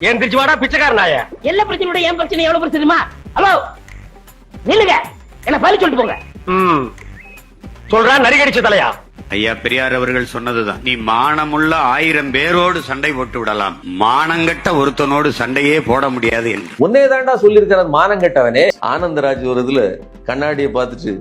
ஏன் திருச்சி வாடா பிச்சைக்கார நாய எல்லா பிரச்சனையோட என் பிரச்சனை எவ்வளவு பிரச்சனை தெரியுமா? ஹலோ நில்லுங்க. என்ன பதில் சொல்லிட்டு போங்க. ம். சொல்றா நரிகடிச்ச தலையா? ஐயா பெரியார் அவர்கள் சொன்னதுதான். நீ மானமுள்ள ஆயிரம் பேரோடு சண்டை போட்டு விடலாம். மானங்கட்ட ஒருத்தனோடு சண்டையே போட முடியாது என்று. உன்னே தாண்டா சொல்லியிருக்கிறார் மானம் கெட்டவனே ஆனந்தராஜ் ஒரு இதுல கண்ணாடியை பார்த்துட்டு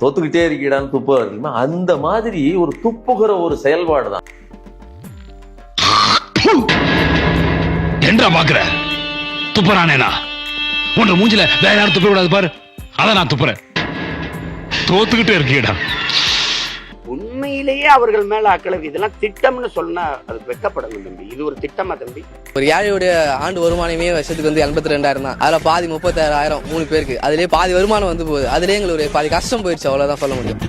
தொத்துக்கிட்டே இருக்கீடான்னு துப்புவார்? அந்த மாதிரி ஒரு துப்புகிற ஒரு செயல்பாடு தான் என்றா பாக்குற. துப்புறானேனா உன்ற மூஞ்சில வேற யாரும் துப்ப விடாது பாரு. அத நான் துப்புறேன். தோத்துக்கிட்டே இருக்கீடா உண்மையிலேயே அவர்கள் மேல அக்களை இதெல்லாம் திட்டம்னு சொன்னா அது வெக்கப்படணும் தம்பி. இது ஒரு திட்டமா தம்பி? ஒரு ஏழையுடைய ஆண்டு வருமானமே வருஷத்துக்கு வந்து எண்பத்தி ரெண்டாயிரம் தான். அதுல பாதி முப்பத்தாயிரம் மூணு பேருக்கு. அதுலயே பாதி வருமானம் வந்து போகுது. அதுலயே எங்களுக்கு ஒரு பாதி கஷ்டம் போயிடுச்சு. அவ்வளவுதான் சொல்ல முடியும்.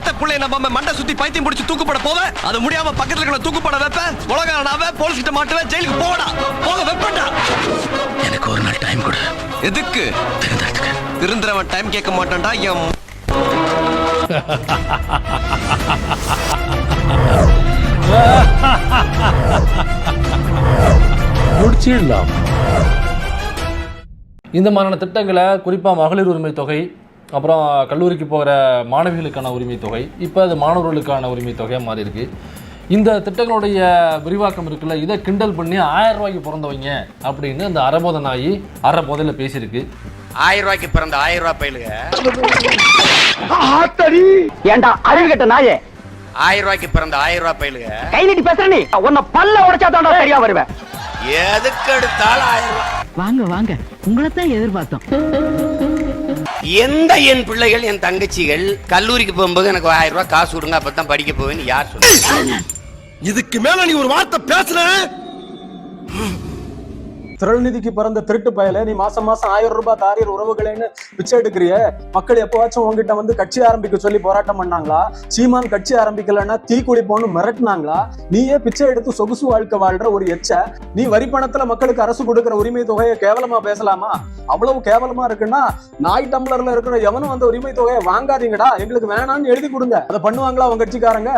பெத்த புள்ளைய நம்ம மண்டை சுத்தி பைத்தியம் பிடிச்சு தூக்குப்பட போவேன். அது முடியாம பக்கத்துல இருக்கிற தூக்குப்பட வைப்பேன். உலக நாவ போலீஸ் கிட்ட மாட்டுவேன். ஜெயிலுக்கு போடா. போக வைப்பேன்டா எனக்கு ஒரு நாள் டைம் கொடு. எதுக்கு? திருந்துறவன் டைம் கேட்க மாட்டான்டா என் முடிச்சிடலாம். இந்த மாதிரியான திட்டங்களை குறிப்பாக மகளிர் உரிமை தொகை அப்புறம் கல்லூரிக்கு போகிற மாணவிகளுக்கான உரிமை தொகை இப்போ அது மாணவர்களுக்கான உரிமை தொகையாக மாறி இருக்கு. இந்த திட்டங்களுடைய விரிவாக்கம் இருக்குல்ல இதை கிண்டல் பண்ணி ஆயிரம் ரூபாய்க்கு பிறந்தவங்க அப்படின்னு அந்த அறபோத நாயி அரை போதையில் பேசியிருக்கு. ஆயிரம் ரூபாய்க்கு பிறந்த ஆயிரம் ரூபாய் பயிலுக ஏண்டா அறிவு கட்ட நாயே? ஆயிரம் ரூபாய்க்கு பிறந்த ஆயிரம் ரூபாய் பயிலுக கை நீட்டி பேசுற நீ? உன்னை பல்ல உடைச்சா தாண்டா சரியா வருவேன். எதுக்கு எடுத்தாலும் ஆயிரம் ரூபாய். வாங்க வாங்க. உங்களை தான் எதிர்பார்த்தோம். எந்த என் பிள்ளைகள் என் தங்கச்சிகள் கல்லூரிக்கு போகும்போது எனக்கு ஆயிரம் ரூபாய் காசு கொடுங்க அப்பதான் படிக்க போவேன்னு யார் சொன்னாங்க இதுக்கு மேல நீ ஒரு வார்த்தை பேசுன? திரள்நிதிக்கு பிறந்த திருட்டு பயல நீ மாசம் மாசம் ஆயிரம் ரூபாய் தாரியர் உறவுகளேன்னு பிச்சை எடுக்கிறிய? மக்கள் எப்பவாச்சும் உங்ககிட்ட வந்து கட்சி ஆரம்பிக்க சொல்லி போராட்டம் பண்ணாங்களா? சீமான் கட்சி ஆரம்பிக்கலன்னா தீக்குடி குளிப்போன்னு மிரட்டினாங்களா? நீயே பிச்சை எடுத்து சொகுசு வாழ்க்கை வாழ்ற ஒரு எச்ச. நீ வரி பணத்துல மக்களுக்கு அரசு கொடுக்கிற உரிமை தொகையை கேவலமா பேசலாமா? அவ்வளவு கேவலமா இருக்குன்னா நாய் டம்ளர்ல இருக்கிற எவனும் அந்த உரிமை தொகையை வாங்காதீங்கடா. எங்களுக்கு வேணாம்னு எழுதி கொடுங்க. அதை பண்ணுவாங்களா உங்க கட்சிக்காரங்க?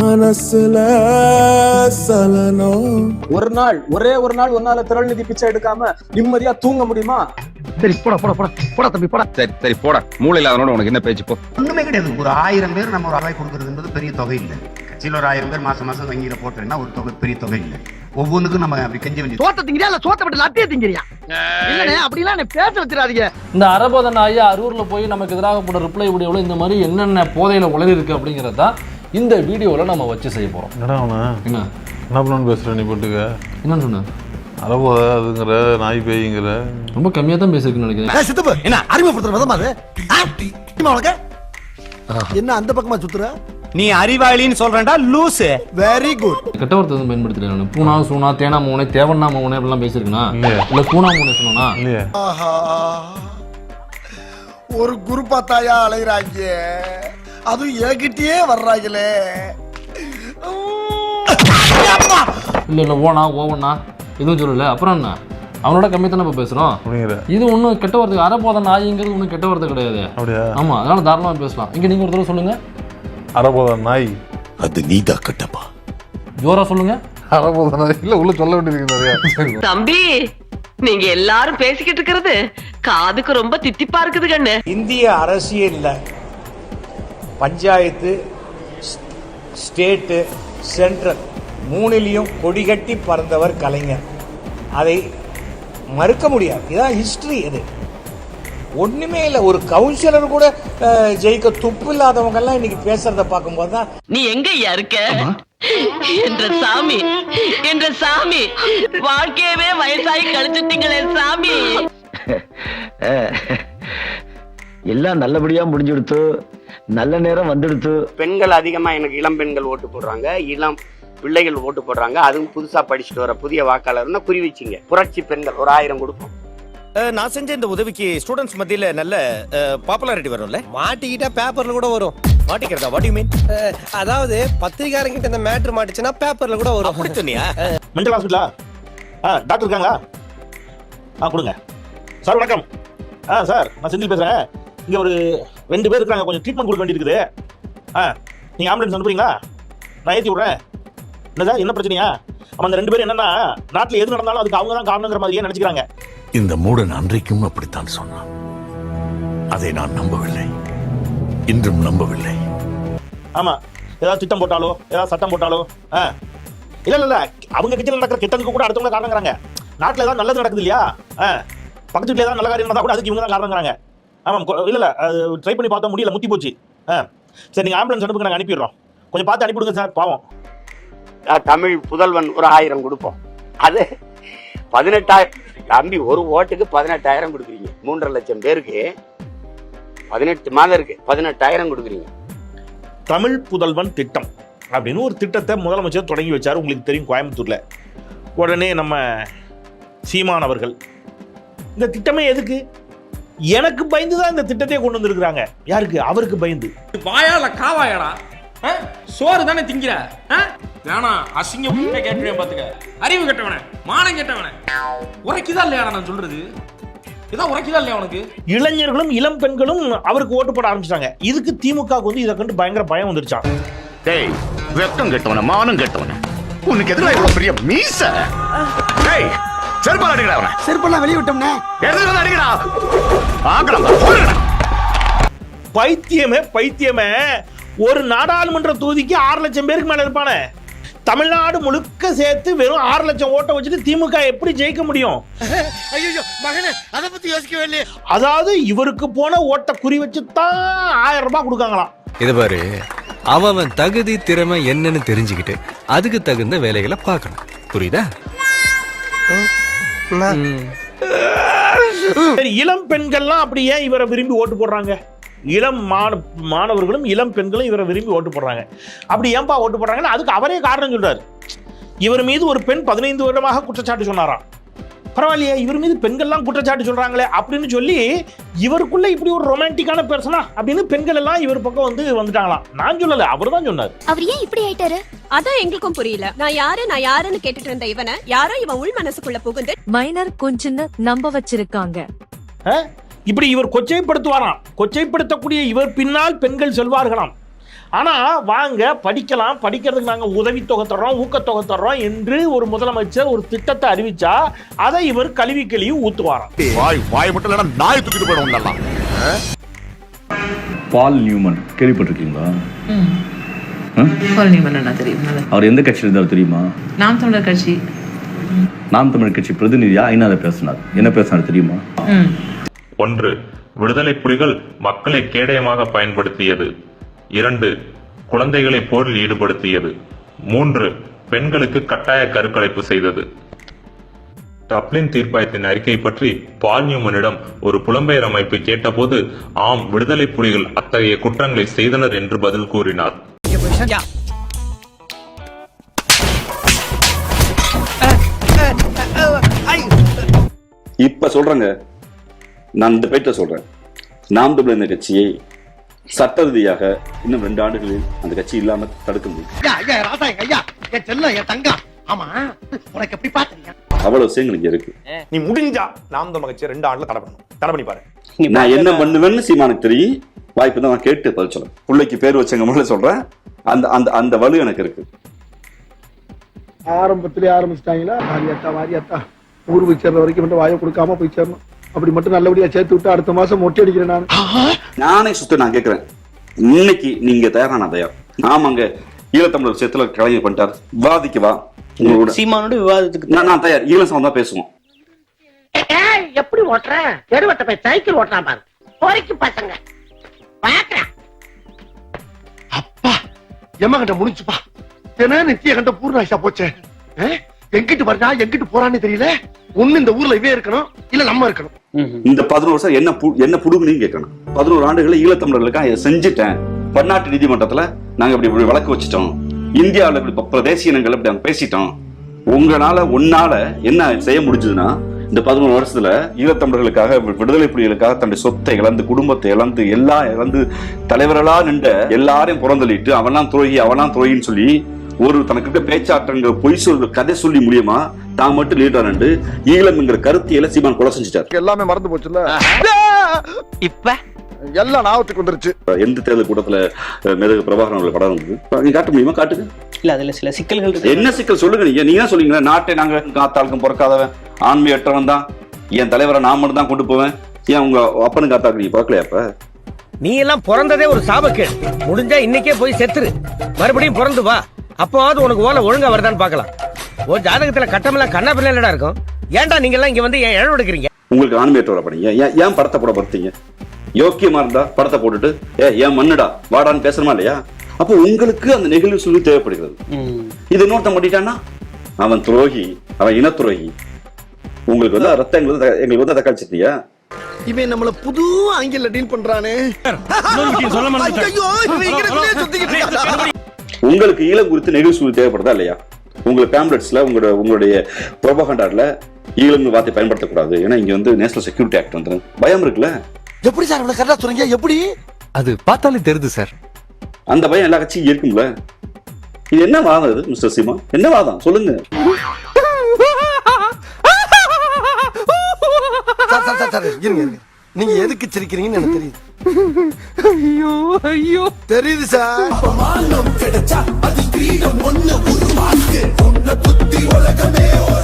மனசுல சலனம். ஒரு நாள் ஒரே ஒரு நாள் ஒன்னால திரள்நிதி பிச்சை எடுக்காம நிம்மதியா தூங்க முடியுமா? சரி போடா போடா போடா. போடா தம்பி போடா. சரி சரி போட. மூளை இல்லாதனோட உனக்கு என்ன பேச்சு போ. ஒண்ணுமே கிடையாது. ஒரு ஆயிரம் பேர் நம்ம ஒரு ரூபாய் கொடுக்கறதுன்றது பெரிய தொகை இல்லை. கட்சியில் ஒரு ஆயிரம் பேர் மாசம் மாசம் வங்கியில போட்டோம்னா ஒரு தொகை பெரிய தொகை இல்லை. ஒவ்வொன்றுக்கும் நம்ம அப்படி கெஞ்ச வேண்டியது. சோத்த திங்கிறியா? இல்ல சோத்த விட்டு லட்டிய திங்கிறியா? இல்லனே அப்படிலாம் என்ன பேச வச்சிடாதீங்க. இந்த அறபோத நாயி அரூரில் போய் நமக்கு எதிராக போட ரிப்ளை வீடியோவில் இந்த மாதிரி என்னென்ன போதையில் உளறி இருக்கு அப்படிங்கிறது தான் இந்த வீடியோவில் நம்ம வச்சு செய்ய போகிறோம் என்னடா அவன? என்ன? என்ன பண்ணு பேசுற நீ போட்டுக்க? என்னன்னு சொன்னேன் அறபோத அதுங்கிற நாய் பேய்ங்கிற. ரொம்ப கம்மியாக தான் பேசியிருக்குன்னு நினைக்கிறேன். சித்தப்பு என்ன அறிமுகப்படுத்துற விதமா அது என்ன அந்த பக்கமா சுத்துற? நீ அறிவாளின்னு சொல்றேன்டா லூசு. வெரி குட் கெட்ட வார்த்தை எதுவும் பயன்படுத்தல நான் பூனா சூனா தேனா மூனை தேவண்ணா மூனை அப்படிலாம் பேசியிருக்கேனா இல்லையே. இல்லை கூனா மூனை சொன்னா ஒரு குருப்பா தாயா அலைகிறாங்க அதுவும் என்கிட்டயே வர்றாங்களே. இல்லை இல்லை ஓனா ஓவண்ணா எதுவும் சொல்லல. அப்புறம் என்ன? அவனோட கம்மி தானே இப்போ பேசுகிறோம் அப்படிங்கிற இது ஒன்றும் கெட்ட வார்த்தை அறபோத நாய்ங்கிறது ஒன்றும் கெட்ட வார்த்தை கிடையாது. அப்படியா? ஆமாம் அதனால தாராளமாக பேசலாம். இங்கே நீங்கள் ஒரு தடவை சொல்லுங்கள் அறபோத நாய். அது நீதா கட்டப்பா. ஜோரா சொல்லுங்க. அறபோத நாய். இல்ல உள்ள சொல்ல வேண்டியது நிறைய. தம்பி நீங்க எல்லாரும் பேசிக்கிட்டு இருக்கிறது காதுக்கு ரொம்ப தித்திப்பா இருக்குது கண்ணு. இந்திய அரசியல்ல பஞ்சாயத்து ஸ்டேட்டு சென்ட்ரல் மூணிலையும் கொடிகட்டி பறந்தவர் கலைஞர். அதை மறுக்க முடியாது. இதான் ஹிஸ்டரி இது. ஒண்ணுமே இல்லை ஒரு கவுன்சிலர் கூட ஜெயிக்க துப்பு இல்லாதவங்க எல்லாம் இன்னைக்கு பேசுறத பார்க்கும்போது தான் நீ எங்க இருக்க? என்ற சாமி என்ற சாமி வாழ்க்கையவே வயசாகி கழிச்சிட்டீங்களே சாமி. எல்லாம் நல்லபடியா முடிஞ்சுடுத்து நல்ல நேரம் வந்துடுத்து. பெண்கள் அதிகமா எனக்கு இளம் பெண்கள் ஓட்டு போடுறாங்க. இளம் பிள்ளைகள் ஓட்டு போடுறாங்க. அதுவும் புதுசா படிச்சுட்டு வர புதிய வாக்காளர்னா குறி வச்சிங்க புரட்சி பெண்கள் ஒரு ஆயிரம் கொடுப்போம். நான் செஞ்ச இந்த உதவிக்கு ஸ்டூடெண்ட்ஸ் மத்தியில நல்ல பாப்புலாரிட்டி வரும்ல? மாட்டிக்கிட்டா பேப்பர்ல கூட வரும். மாட்டிக்கிறதா? வாட் யூ மீன் அதாவது பத்திரிகாரங்கிட்ட இந்த மேட்ரு மாட்டுச்சுன்னா பேப்பர்ல கூட வரும். அப்படி சொன்னியா? மென்டல் ஹாஸ்பிட்டலா ஆ? டாக்டர் இருக்காங்களா? ஆ கொடுங்க. சார் வணக்கம். ஆ சார் நான் செந்தில் பேசுகிறேன் இங்கே ஒரு ரெண்டு பேர் இருக்காங்க கொஞ்சம் ட்ரீட்மெண்ட் கொடுக்க வேண்டியிருக்குது. ஆ நீங்கள் ஆம்புலன்ஸ் அனுப்புறீங்களா நான் ஏத்தி விடுறேன். என்னதா என்ன பிரச்சனையா? அவன் அந்த ரெண்டு பேரும் என்னன்னா நாட்டுல எது நடந்தாலும் அதுக்கு அவங்க தான் காரணங்கிற மாதிரியே நினைச்சுக்கிறாங்க? இந்த மூடன் அன்றைக்கும் அப்படித்தான் சொன்னான். அதை நான் நம்பவில்லை. இன்றும் நம்பவில்லை. ஆமா. ஏதாவது திட்டம் போட்டாலோ ஏதாவது சட்டம் போட்டாலோ ஆ. இல்ல இல்ல அவங்க கிட்ட நடக்கிற கெட்டதுக்கு கூட அடுத்தவங்க காரணங்கிறாங்க. நாட்டுல ஏதாவது நல்லது நடக்குது இல்லையா? ஆ. பக்கத்து வீட்டுல ஏதாவது நல்ல காரியம் நடந்தா கூட அதுக்கு இவங்க தான் காரணங்கிறாங்க. ஆமாம் இல்ல இல்ல ட்ரை பண்ணி பார்த்தா முடியல முத்தி போச்சு. ஆ. சரி நீங்க ஆம்புலன்ஸ் அனுப்புங்க நாங்க அனுப்பிடுறோம். கொஞ்சம் பார்த்து அனுப்பிவிடுங்க சார் பாவம். தமிழ் புதல்வன் ஒரு ஆயிரம் கொடுப்போம். அது பதினெட்டாயிரம் தம்பி ஒரு ஓட்டுக்கு பதினெட்டாயிரம் கொடுக்குறீங்க. மூன்றரை லட்சம் பேருக்கு பதினெட்டு மாதம் இருக்கு பதினெட்டாயிரம் கொடுக்குறீங்க. தமிழ் புதல்வன் திட்டம் அப்படின்னு ஒரு திட்டத்தை முதலமைச்சர் தொடங்கி வச்சார் உங்களுக்கு தெரியும் கோயம்புத்தூர்ல. உடனே நம்ம சீமான் அவர்கள் இந்த திட்டமே எதுக்கு? எனக்கு பயந்து தான் இந்த திட்டத்தையே கொண்டு வந்திருக்கிறாங்க. யாருக்கு? அவருக்கு பயந்து. வாயால காவாயாடா? சோறு தானே திங்கிற? வேணாம் அசிங்க கேட்டுவேன் பாத்துக்க அறிவு கெட்டவனே மானம் கெட்டவனே. உரைக்குதா இல்லையாடா நான் சொல்றது? இதான் உரைக்குதா இல்லையா உனக்கு? இளைஞர்களும் இளம் பெண்களும் அவருக்கு ஓட்டு போட ஆரம்பிச்சிட்டாங்க. இதுக்கு திமுகவுக்கு வந்து இதை கண்டு பயங்கர பயம் வந்துருச்சான் டேய் வெக்கம் கெட்டவன மானம் கெட்டவன. உனக்கு எதிராக இவ்வளவு பெரிய மீச? டேய் செருப்பால் அடிக்கடா அவனை. செருப்பெல்லாம் வெளியே விட்டோம்னே. எடுத்து வந்து அடிக்கடா. ஆக்கலாம் பைத்தியமே பைத்தியமே. ஒரு நாடாளுமன்ற தொகுதிக்கு ஆறு லட்சம் பேருக்கு மேல இருப்பானே. தமிழ்நாடு முழுக்க சேர்த்து வெறும் ஆறு லட்சம் ஓட்டை வச்சுட்டு திமுக எப்படி ஜெயிக்க முடியும்? ஐயோ மகனே அதை பத்தி யோசிக்கவே இல்லையே. அதாவது இவருக்கு போன ஓட்டை குறி வச்சு தான் ஆயிரம் ரூபாய் கொடுக்காங்களாம். இது பாரு அவன் தகுதி திறமை என்னன்னு தெரிஞ்சுக்கிட்டு அதுக்கு தகுந்த வேலைகளை பார்க்கணும். புரியுதா. சரி இளம் பெண்கள்லாம் அப்படி ஏன் இவரை விரும்பி ஓட்டு போடுறாங்க? இளம் மாண மாணவர்களும் இளம் பெண்களும் இவரை விரும்பி ஓட்டு போடுறாங்க. அப்படி ஏன்பா ஓட்டு போடுறாங்கன்னா அதுக்கு அவரே காரணம் சொல்றாரு. இவர் மீது ஒரு பெண் பதினைந்து வருடமாக குற்றச்சாட்டு சொன்னாராம். பரவாயில்லையே இவர் மீது பெண்கள்லாம் குற்றச்சாட்டு சொல்றாங்களே அப்படின்னு சொல்லி இவருக்குள்ள இப்படி ஒரு ரொமான்டிக்கான பெர்சனா அப்படின்னு பெண்கள் எல்லாம் இவர் பக்கம் வந்து வந்துட்டாங்களாம். நான் சொல்லல அவர் தான் சொன்னார். அவர் ஏன் இப்படி ஆயிட்டாரு? அதான் எங்களுக்கும் புரியல. நான் யாரு நான் யாருன்னு கேட்டுட்டு இருந்த இவனை யாரோ இவன் உள் மனசுக்குள்ள புகுந்து மைனர் கொஞ்சன்னு நம்ப வச்சிருக்காங்க. ஆ? இப்படி இவர் கொச்சைப்படுத்துவாராம். கொச்சைப்படுத்தக்கூடிய இவர் பின்னால் பெண்கள் செல்வார்களாம். ஆனா வாங்க படிக்கலாம். படிக்கிறதுக்கு நாங்க உதவித்தொகை தர்றோம் ஊக்கத்தொகை தர்றோம் என்று ஒரு முதலமைச்சர் ஒரு திட்டத்தை அறிவிச்சா அதை இவர் கல்வி கழிவு ஊத்துவாராம். வாய் வாய் மட்டும் இல்லைன்னா நாய் தூக்கிட்டு போயிடும் பால் நியூமன் கேள்விப்பட்டிருக்கீங்களா? தெரியும்? அவர் எந்த கட்சியில் இருந்தார் தெரியுமா? நாம் தமிழர் கட்சி. நாம் தமிழ் கட்சி பிரதிநிதியா? ஐநாத பேசினார். என்ன பேசினார் தெரியுமா? ஒன்று விடுதலை புலிகள் மக்களை கேடயமாக பயன்படுத்தியது. இரண்டு குழந்தைகளை போரில் ஈடுபடுத்தியது. மூன்று பெண்களுக்கு கட்டாய கருக்கலைப்பு செய்தது. டப்ளின் தீர்ப்பாயத்தின் அறிக்கை பற்றி பால் நியூமனிடம் ஒரு புலம்பெயர் அமைப்பு கேட்டபோது ஆம் விடுதலை புலிகள் அத்தகைய குற்றங்களை செய்தனர் என்று பதில் கூறினார். இப்ப சொல்றேங்க. நான் இந்த பேட்ட சொல்றேன். நாம் தமிழர் கட்சியை சட்ட ரீதியாக இன்னும் ரெண்டு ஆண்டுகளில் அந்த கட்சி இல்லாம தடுக்க முடியும். அவ்வளவு விஷயங்கள் இங்க இருக்கு. நீ முடிஞ்சா நாம் தமிழ் கட்சி ரெண்டு ஆண்டுல தடை பண்ணணும். தடை பண்ணி பாரு. நான் என்ன பண்ணுவேன்னு சீமானுக்கு தெரியும். வாய்ப்பு தான் நான் கேட்டு பதில் சொல்றேன். பிள்ளைக்கு பேர் வச்சவங்க முதல்ல சொல்றேன். அந்த அந்த அந்த வலு எனக்கு இருக்கு. ஆரம்பத்திலே ஆரம்பிச்சிட்டாங்களா? வாரியாத்தா வாரியாத்தா. ஊருக்கு சேர்ற வரைக்கும் மட்டும் வாயை கொடுக்காம போய் சேரணும். அப்படி மட்டும் நல்லபடியா சேர்த்து விட்டு அடுத்த மாசம் மொட்டை அடிக்கிறேன் நான். நானே சுத்த நான் கேட்கிறேன் இன்னைக்கு நீங்க தயாரா. நான் தயார் ஆமாங்க ஈழத்தமிழர் விஷயத்துல கலைஞர் பண்ணிட்டார். விவாதிக்க வா. உங்களோட சீமானோட விவாதத்துக்கு நான் நான் தயார். ஈழ சம்பந்தம் பேசுவோம். ஏய், எப்படி ஓட்டுறேன் தெருவட்ட போய் சைக்கிள் ஓட்டுறான் பாரு. பொறைக்கு பசங்க. பாக்குறேன் எம்ம கண்ட முடிஞ்சுப்பா. ஏன்னா நித்திய கண்ட பூர்ணாயிஷா போச்சே? எங்கிட்டு வர்றா எங்கிட்டு போறான்னு தெரியல. ஒண்ணு இந்த ஊர்ல இவே இருக்கணும் இல்ல நம்ம இருக்கணும். இந்த பதினோரு வருஷம் என்ன என்ன புடுங்குனீங்க கேட்கணும் பதினோரு ஆண்டுகளை ஈழத்தமிழர்களுக்காக இதை செஞ்சுட்டேன். பன்னாட்டு நீதிமன்றத்துல நாங்க இப்படி இப்படி வழக்கு வச்சுட்டோம். இந்தியாவுல இப்படி ப- பிரதேச இனங்கள் இப்படி நாங்க பேசிட்டோம். உங்களால உன்னால என்ன செய்ய முடிஞ்சதுன்னா இந்த பதினோரு வருஷத்துல ஈழத்தமிழர்களுக்காக விடுதலை புலிகளுக்காக தன்னுடைய சொத்தை இழந்து குடும்பத்தை இழந்து எல்லாம் இழந்து தலைவர்களா நின்ற எல்லாரையும் புறந்தள்ளிட்டு அவன்லாம் துரோகி அவன்லாம் துரோகின்னு சொல்லி ஒரு தனக்கு இருக்க பேச்சாற்றங்கிற பொய் சொல் கதை சொல்லி முடியுமா தான் மட்டும் லீடர் நின்று ஈழம்ங்கிற கருத்தியல சீமான் கொலை செஞ்சுட்டார். எல்லாமே மறந்து போச்சுல்ல? இப்ப? எல்லாம் ஞாபகத்துக்கு வந்துருச்சு. எந்த தேர்தல் கூட்டத்துல மேதகு பிரபாகரன் அவர்கள் படம் வந்தது? நீங்க காட்ட முடியுமா? காட்டுங்க. இல்ல அதுல சில சிக்கல்கள் என்ன சிக்கல்? சொல்லுங்க நீங்க நீங்க தான் சொல்லுவீங்களா? நாட்டை நாங்க காத்தாளுக்கும் பிறக்காதவன். ஆண்மையற்றவன் தான். என் தலைவரை நான் மட்டும் தான் கொண்டு போவேன். ஏன் உங்க அப்பனுக்கு காத்தாக்கு நீங்க பார்க்கலையா அப்ப நீ எல்லாம் பிறந்ததே ஒரு சாபக்கேடு. முடிஞ்சா இன்னைக்கே போய் செத்துரு. மறுபடியும் பிறந்து வா. அப்போவாவது உனக்கு ஓலை ஒழுங்கா வருதான்னு பார்க்கலாம். ஓ ஜாதகத்துல கட்டமெல்லாம் கண்ணா பிள்ளை இருக்கும். ஏன்டா நீங்க எல்லாம் இங்க வந்து ஏன் இழவு எடுக்கிறீங்க? உங்களுக்கு ஆண்மையற்றவரை பண்ணீங்க ஏன் ஏன் படத்தை போட படுத்தீங்க யோக்கியமா இருந்தா படத்தை போட்டுட்டு ஏ ஏன் மண்ணுடா? வாடான்னு பேசணுமா இல்லையா? அப்போ உங்களுக்கு அந்த நெகிழ்வு சுழி தேவைப்படுகிறது. இது இன்னொருத்தன் பண்ணிட்டான்னா அவன் துரோகி அவன் இன துரோகி உங்களுக்கு வந்து ரத்தம் எங்களுக்கு வந்து எங்களுக்கு வந்து தக்காளி சட்னியா? இவன் நம்மள புது ஆங்கில டீல் பண்றானே. உங்களுக்கு ஈழம் குறித்து நெகிழ்வு சுழி தேவைப்படுதா இல்லையா? உங்களுக்கு பேம்லெட்ஸ்ல உங்களோட உங்களுடைய ப்ரோபகண்டாட்ல ஈழம்னு வார்த்தை பயன்படுத்தக்கூடாது. ஏன்னா இங்க வந்து நேஷனல் செக்யூரிட்டி ஆக்ட் வந்து பயம் இருக்குல்ல? எப்படி சார் இவ்வளவு கரெக்டா சொல்றீங்க எப்படி? அது பார்த்தாலே தெரியுது சார். அந்த பயம் எல்லா கட்சியும் இருக்கும்ல இது என்ன வாதம் இது மிஸ்டர் சீமா? என்ன வாதம்? சொல்லுங்க. சார் சார் சார் சார் இருங்க இருங்க. நீங்க எதுக்கு சிரிக்கிறீங்கன்னு எனக்கு தெரியுது. ஐயோ ஐயோ. தெரியுது சார். கிடைச்சா அது கிரீடம் ஒண்ணு உருவாக்கு. உன்னை புத்தி உலகமே ஒரு